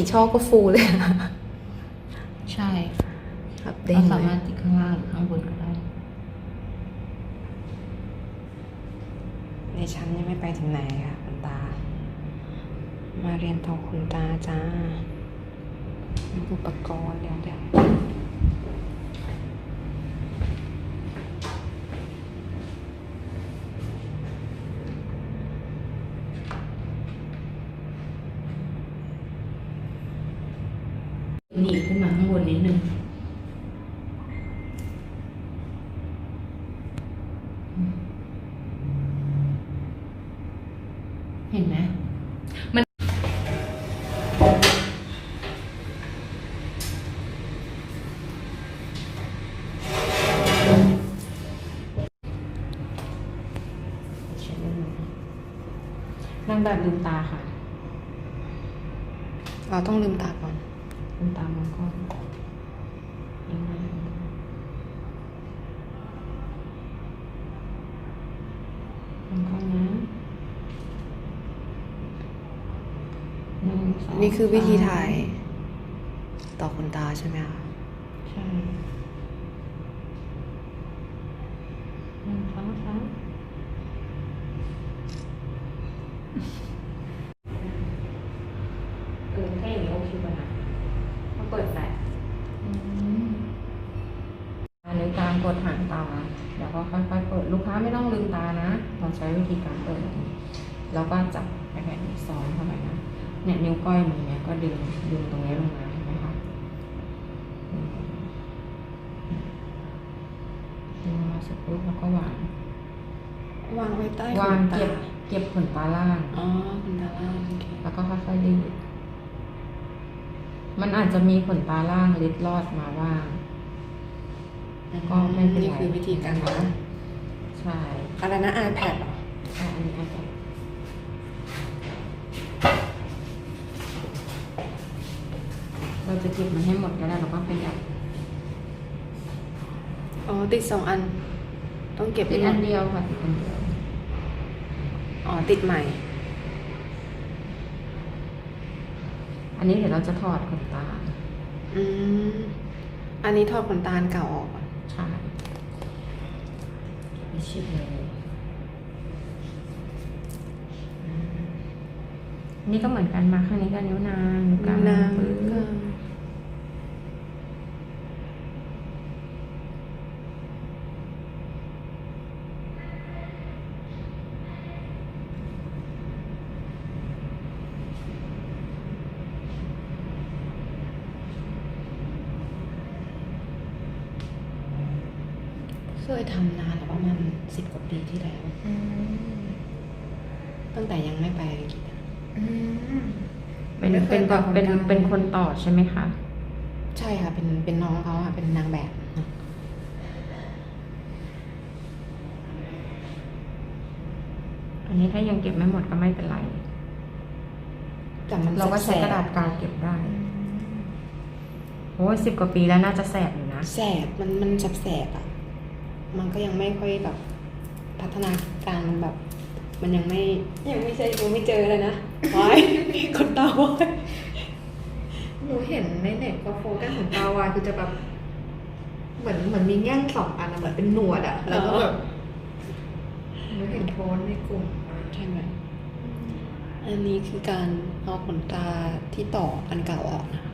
กี่ช่อก็ฟูเลยอะใช่ครับเด้เรางสาเลมารยถติดข้างล่างหรือข้างบนก็ได้ ในชั้นยังไม่ไปถึงไหนค่ะคุณตา มาเรียนต่อคุณตาจ้ามีอุปกรณ์เดี๋ยวเดี๋ยว หนีบขึ้นมาข้างบนนิดนึง เห็นไหม เช็ดนิดนึงนั่งแบบลืมตาค่ะ เราต้องลืมตาก่อน นึ่งสองนี่คือวิธีถ่ายสมต่อขนตาใช่ไหมคะใช่หนึ่งสองสาม เออถ้าอย่างนี้โอเคป่ะนะมาเปิดแฟลชอันนี้การกดหางตาเดี๋ยวก็ค่อยๆเปิดลูกค้าไม่ต้องลืมตานะ เราใช้วิธีการเปิดแบบนี้แล้วก็จับไปแบบนี้ซ้อนเข้าไปนะ เนี่ยนิ้วก้อยมือเนี่ยก็ดึงดึงตรงนี้ลงมาเห็นไหมคะอืมดึงมาเสร็จปุ๊บแล้วก็วางวางไว้ใต้วางขนตาเก็บเก็บขนตาล่างอ๋อขนตาล่างโอเคแล้วก็ค่อยๆยืดมันอาจจะมีขนตาล่างเล็ดลอดมาบ้างก็ไม่เป็นไรนี่คือวิธีการวางใช่อะไรนะ iPad เหรออะอันนี้อ เราจะเก็บมันให้หมดก็ได้เราก็ขยับอ๋อติดสองอัน ต้องเก็บติดให้หมอัดนเดียวค่ะติดอันเดียวอ๋อติดใหม่ อันนี้เดี๋ยวเราจะถอดขนตา อืมอันนี้ทอดขนตาอันเก่าออกก่อนใช่ไม่ชิดเลยอืมอันนี่ก็เหมือนกันมาข้างนี้ก็นิ้วนางนิ้วกลางนาง ปึ๊บ ก็ เคยทำนานแล้วประมาณ สิบกว่าปีที่แล้วอืมตั้งแต่ยังไม่ไปอังกฤษอะอืมเป็นไม่เคเป็ยนต่อเป็นขนตาเป็นคนต่อใช่ไหมคะ ใช่ค่ะ เป็นเป็นน้องเขาอะเป็นนางแบบนะอันนี้ถ้ายังเก็บไม่หมดก็ไม่เป็นไรแต่มันเราก็ใช้กระดาษกาวเก็บได้โอ้ยสิบกว่าปีแล้วน่าจะแสบอยู่นะ แสบมันมันแสบแสบๆอะ มันก็ยังไม่ค่อยแบบ พัฒนาการแบบ มันยังไม่ยังไม่ใช่ยังไม่เจอเลยนะว้ายมีคนตาว้ายหนูเห็นในเน็ตก็โฟกัสของตาวายคือจะแบบเหมือนเหมือนมีแง่งสองอันอะเหมือนเป็นหนวดอะแล้วก็แบบหนูเห็นโพสต์ในกลุ่มใช่ไหมอันนี้คือการเอาขนตาที่ต่ออันเก่าออกนะ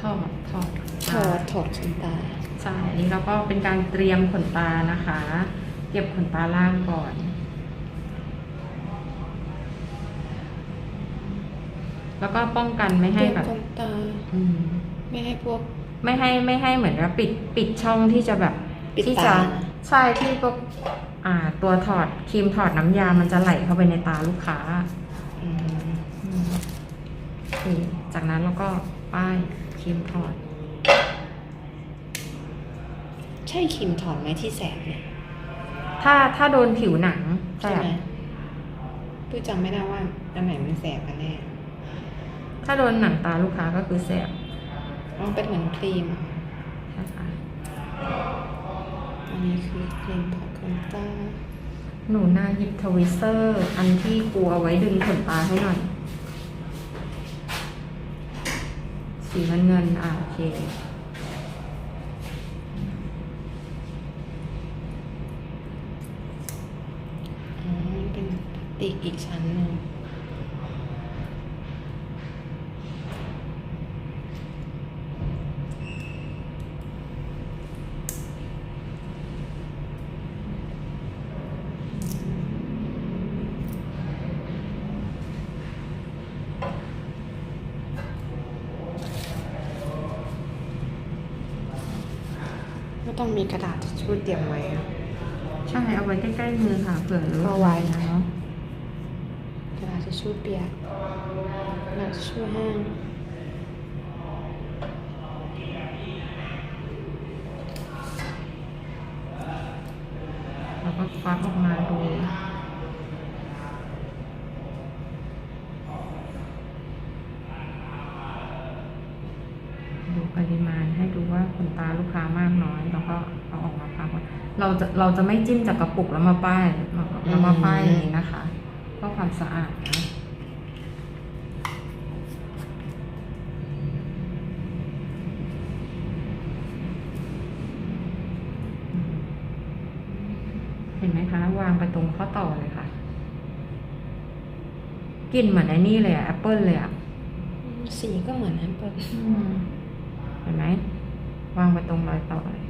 ถอดถอดถอดถอดขนตาใช่อันนี้เราก็เป็นการเตรียมขนตานะคะ เก็บขนตาล่างก่อน แล้วก็ป้องกันไม่ให้แบบขนตาอืมไม่ให้พวก ไม่ให้ไม่ให้เหมือนว่าปิดปิดช่องที่จะแบบปิดที่ตาจะใช่ที่พวกอ่า ตัวถอดครีมถอดน้ำยามันจะไหลเข้าไปในตาลูกค้าอืมอืมโอเคจากนั้นเราก็ป้ายครีมถอด ใช่ครีมถอนไหมที่แสบเนี่ย ถ้าถ้าโดนผิวหนังแสใช่บไหมพี่จำไม่ได้ว่าอันไหนมันแสบกันแน่ ถ้าโดนหนังตาลูกค้าก็คือแสบมันเป็นเหมือนครีมอะนะคะอันนี้คือครีมถอดขนตาหนูนาหยิบทวิสเซอร์ อันที่กูเอาไว้ดึงขนตาให้หน่อย สีเงินเงินๆอ่าโอเค ติกอีกชั้นหนึ่งไม่ต้องมีกระดาษทิชชู่เตรียมไว้อะ ใช่เอาไว้ใกล้ๆมือค่ะเผื่อรู้เอาไว้นะเนาะกระดาษทิ ชชู่เปียกกระดาษทิชชู่แห้งแล้วก็ควักออกมาดูดูปริมาณให้ดูว่าขนตาลูกค้ามากน้อย แล้วก็เอาออกมาพักไว้เราจะเราจะไม่จิ้มจากกระปุกแล้วมาป้ายมาแล้วมาป้ายอย่างนี้นะคะ เพื่อความสะอาดนะ ห็นไหมคะ วางไปตรงข้อต่อเลยค่ะกลิ่นเหมือนไอ้นี่เลยอะแอปเปิลเลยอะสีก็เหมือนแอปเปิลเห็นไหมวางไปตรงรอยต่อเลย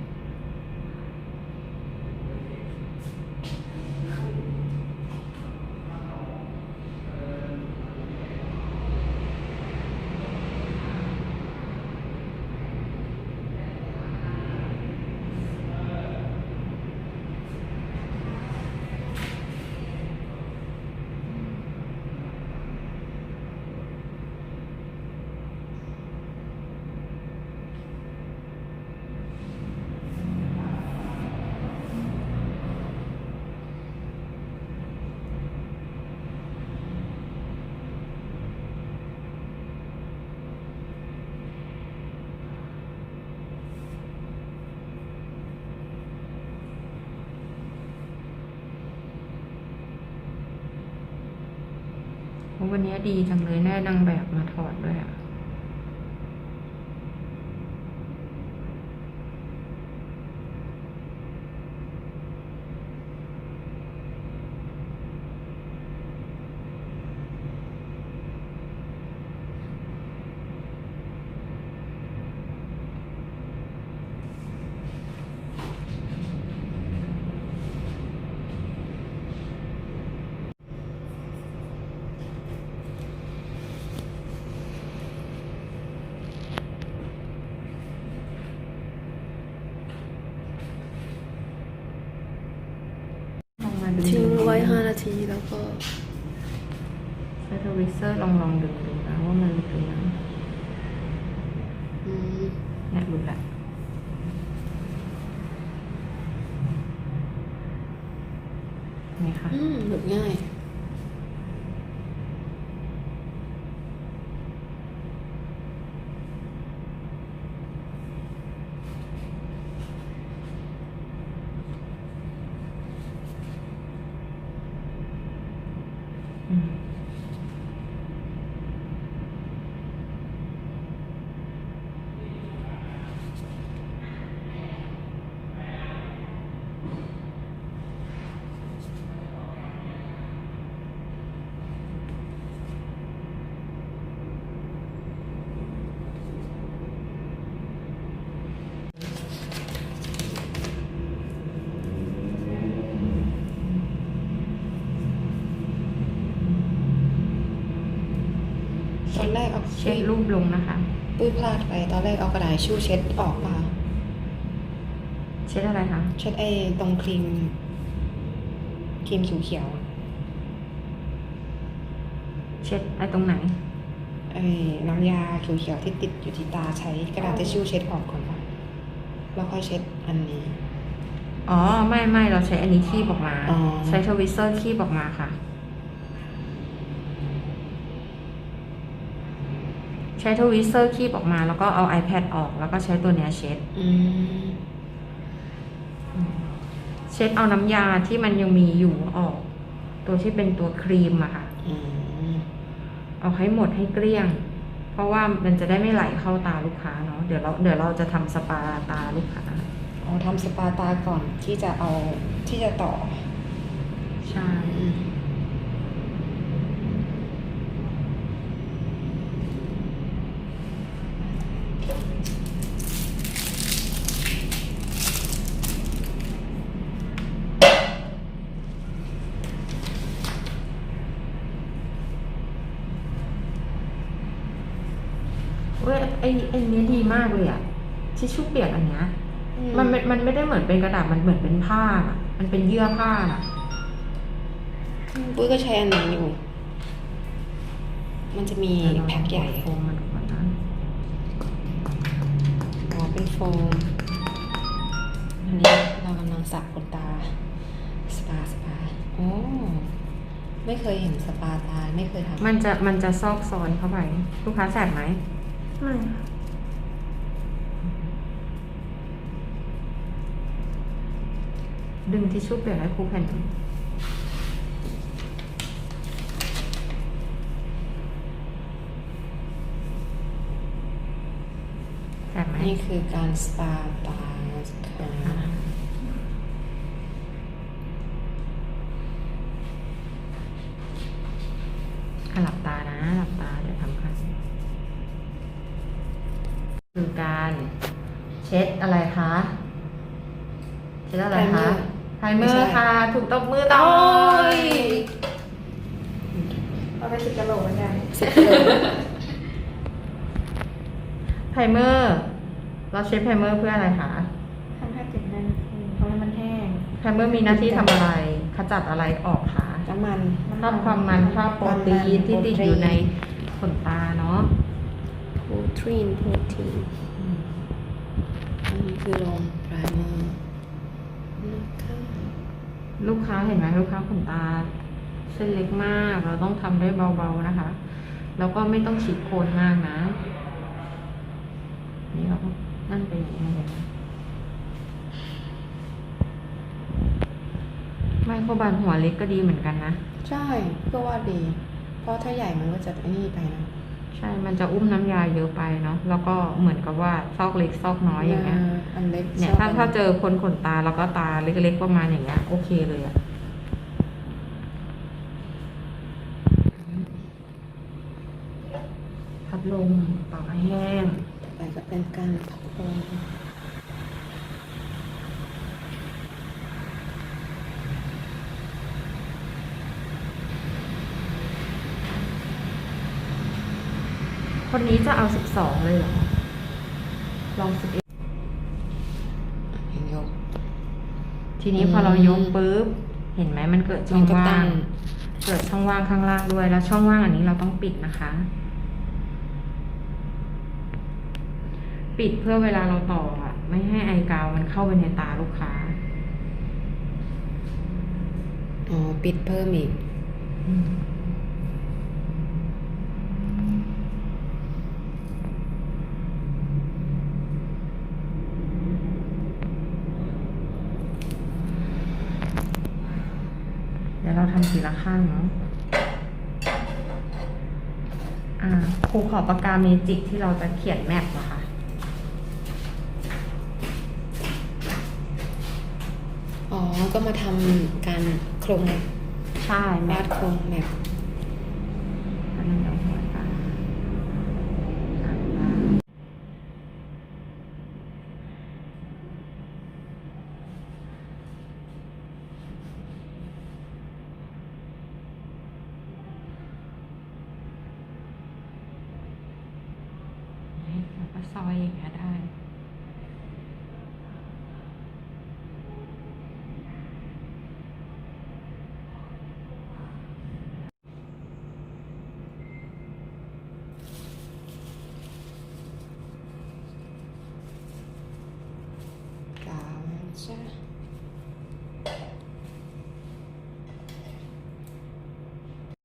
วันนี้ดีจังเลยแน่นางแบบมาถอดด้วยอะลองมาดู ทิ้งไว้ห้านาทีแล้วก็ ใช้ท วิสเซอร์ลองลองดึงดูนะว่ามันหลุดหรือยังอืมเนี่ยหลุดละนี่ค่ะอืมหลุดง่าย อืม ตอนแรกเอาเช็ดรูปลงนะคะปุ้ยพลาดไปตอนแรกเอากระดาษทิชชู่เช็ดออกป่ะเช็ดอะไรคะเช็ดไอ้ตรงครีมครีมเขียวๆอะเช็ดไอ้ตรงไหนไอ้น้ำยาเขียวๆที่ติดอยู่ที่ตาใช้กระดาษทิชชู่เช็ดออกก่อนป่ะแล้วค่อยเช็ดอันนี้ อ๋อ ไม่ไม่เราใช้อันนี้คีบออกมาอ๋อใช้ทวิสเซอร์คีบออกมาค่ะ ช้ทวิสเซอร์คีบออกมา แล้วก็เอา iPad ออก แล้วก็ใช้ตัวเนี้ยเช็ดอืมเช็ดเอาน้ำยาที่มันยังมีอยู่ออก ตัวที่เป็นตัวครีมอะค่ะอืมเอาให้หมดให้เกลี้ยง เพราะว่ามันจะได้ไม่ไหลเข้าตาลูกค้าเนาะเดี๋ยวเราเดี๋ยวเราจะทำสปาตาลูกค้าอ๋อทำสปาตาก่อนที่จะเอาที่จะต่อ ใช่ เว้ยไอไอเนี้ยดีมากเลยอะทิชชู่เปียกอันเนี้ยมันมันมันไม่ได้เหมือนเป็นกระดาษมันเหมือนเป็นผ้าอะมันเป็นเยื่อผ้าอะปุ้ยก็ใช้อันนั้นอยู่ มันจะมีแพ็คใหญ่โฟมมาดูก่อนนะอ๋อเป็นโฟมอันนี้เรากำลังสับขนตา สปาสปาโอ้ไม่เคยเห็นสปาตาไม่เคยทำมันจะมันจะซอกซอนเข้าไป ลูกค้าแสบไหม ไม่ดึงทิชชู่เปียกให้ครูแผ่นหนึ่งแสบไหม นี่คือการสปาตาค่ คือการเช็ดอะไรคะเช็ดอะไรคะไพรเมอร์ค่ะ ถูกตบมือต่อยเอาไปสิกะโหลกเหมือนกันสิบกิโลไพรเมอร์ เราเช็ดไพรเมอร์เพื่ออะไรคะทำให้ติดแน่นขึ้นเพราะว่ามันแห้งไพรเมอร์มีหน้าที่ทำอะไร ขจัดอะไรออกคะน้ำมันคราบความมันคราบโปรตีนที่ติดอยู่ในขนตาเนาะ โปรตีนโปรตีนอันนี้คือลงไพรเมอร์นะคะลูกค้าเห็นไหมลูกค้าขนตา เส้นเล็กมากเราต้องทำได้เบาๆนะคะ แล้วก็ไม่ต้องฉีดโคนมากนะ นี่เราก็นั่นไปอย่างนี้เลยนะไมโครบานหัวเล็กก็ดีเหมือนกันนะ ใช่ ก็ว่าดี เพราะถ้าใหญ่มันก็จะไอ้นี่ไปนะ ใช่ มันจะอุ้มน้ำยาเยอะไปเนาะ แล้วก็เหมือนกับว่าซอกเล็กซอกน้อยอย่างเงี้ยอันเล็กเนี่ยชอบถ้าอันถ้าเจอคนขนตาแล้วก็ตาเล็กๆประมาณอย่างเงี้ยโอเคเลยอะพัดลมเป่าให้แห้งแต่จะเป็นการพัดลม คนนี้จะเอาสิบสองเลยเหรอ ลองสิบเอ็ดยก ทีนี้พอเรายกปุ๊บ เห็นไหมมันเกิดช่มัอนงก็ว่าตั้งงเกิดช่องว่างข้างล่างด้วย แล้วช่องว่างอันนี้เราต้องปิดนะคะ ปิดเพื่อเวลาเราต่ออะ ไม่ให้ไอกาวมันเข้าไปในตาลูกค้า อ๋อ ปิดเพิ่มอีก ยวเราทำทีละข้างเนาะอ่าครูขอปากกาเมจิกที่เราจะเขียนแมปนะคะอ๋อ ก็มาทำการโครงใช่แมวาปดโครงแบบ อันนั้นเดี๋ยวหัวตาหางตาแล้วก็ซอยอย่างเงี้ยได้ กาวใช่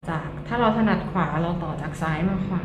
จากถ้าเราถนัดขวาเราต่อจากซ้ายมาขวา